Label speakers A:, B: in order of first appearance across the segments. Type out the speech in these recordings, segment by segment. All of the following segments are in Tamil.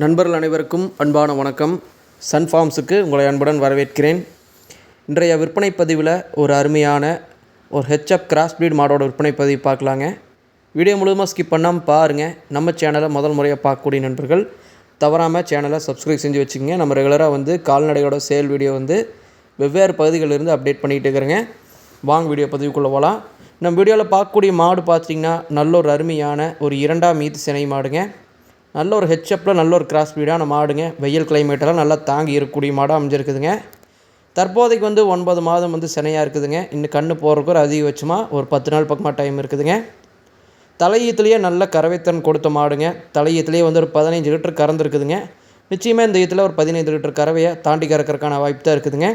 A: நண்பர்கள் அனைவருக்கும் அன்பான வணக்கம். சன் ஃபார்ம்ஸுக்கு உங்களை அன்புடன் வரவேற்கிறேன். இன்றைய விற்பனை பதிவில் ஒரு அருமையான ஒரு ஹெச்எப் கிராஸ் breed மாடோட விற்பனை பதிவு பார்க்கலாங்க. வீடியோ முழுவதுமாக ஸ்கிப் பண்ணாமல் பாருங்கள் நம்ம சேனலை முதல் முறையாக பார்க்கக்கூடிய நண்பர்கள் தவறாமல் சேனலை சப்ஸ்கிரைப் செஞ்சு வச்சுக்கோங்க. நம்ம ரெகுலராக வந்து கால்நடையோட சேல் வீடியோ வந்து வெவ்வேறு பகுதிகளிலிருந்து அப்டேட் பண்ணிகிட்டு இருக்கிறேங்க. வாங்க வீடியோ பதிவுக்குள்ளே போகலாம் நம்ம வீடியோவில் பார்க்கக்கூடிய மாடு பார்த்தீங்கன்னா நல்ல ஒரு அருமையான ஒரு இரண்டாம் மீது சினை மாடுங்க. நல்ல ஒரு ஹெச்எப்பில் நல்ல ஒரு கிராஸ் ஸ்பீடான மாடுங்க வெயில் கிளைமேட்டெல்லாம் நல்லா தாங்கி இருக்கக்கூடிய மாடாக அமைஞ்சிருக்குதுங்க. தற்போதைக்கு வந்து ஒன்பது மாதம் வந்து சினையாக இருக்குதுங்க. இன்னும் கண்ணு போகிறதுக்கு ஒரு அதிகபட்சமாக ஒரு பத்து நாள் பக்கமாக டைம் இருக்குதுங்க. தலையீத்துலேயே நல்ல கறவைத்தன் கொடுத்த மாடுங்க. தலையீத்துலேயே வந்து ஒரு பதினஞ்சு லிட்டர் கறந்துருக்குதுங்க நிச்சயமாக இந்த ஈத்தில் ஒரு பதினைந்து லிட்டர் கறவையை தாண்டி கறக்கறதுக்கான வாய்ப்பு தான் இருக்குதுங்க.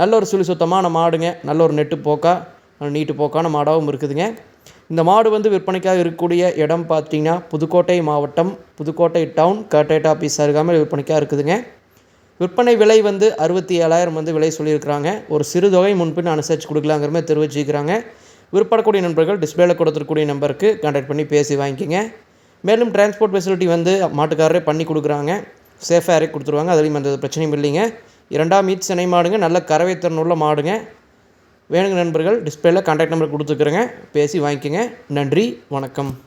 A: நல்ல ஒரு சுழி சுத்தமான மாடுங்க. நல்ல ஒரு நெட்டு போக்கா நீட்டு போக்கான மாடாகவும் இருக்குதுங்க. இந்த மாடு வந்து விற்பனைக்காக இருக்கக்கூடிய இடம் பார்த்தீங்கன்னா புதுக்கோட்டை மாவட்டம் புதுக்கோட்டை டவுன் கட்டேட் ஆஃபீஸ் அருகாமல் விற்பனைக்காக இருக்குதுங்க. விற்பனை விலை வந்து அறுபத்தி ஏழாயிரம் வந்து விலை சொல்லியிருக்கிறாங்க. ஒரு சிறு தொகை முன்பின் அனுசரித்து கொடுக்கலாங்கிற மாதிரி தெரிவிச்சிருக்கிறாங்க. விற்படக்கூடிய நண்பர்கள் டிஸ்பிளேல கொடுத்துருக்கூடிய நம்பருக்கு கான்டாக்ட் பண்ணி பேசி வாங்கிக்கிங்க. மேலும் டிரான்ஸ்போர்ட் ஃபெசிலிட்டி வந்து மாட்டுக்காரரே பண்ணி கொடுக்குறாங்க. சேஃபாக இறக்கி கொடுத்துருவாங்க. அதுலேயும் எந்த பிரச்சனையும் இல்லைங்க. இரண்டாம் மீட் சினை மாடுங்க. நல்ல கறவை திறன் உள்ள மாடுங்க. வேணுங்க நண்பர்கள் டிஸ்பிளேல கான்டாக்ட் நம்பர் கொடுத்துருக்குறேங்க. பேசி வாங்கிக்கோங்க. நன்றி வணக்கம்.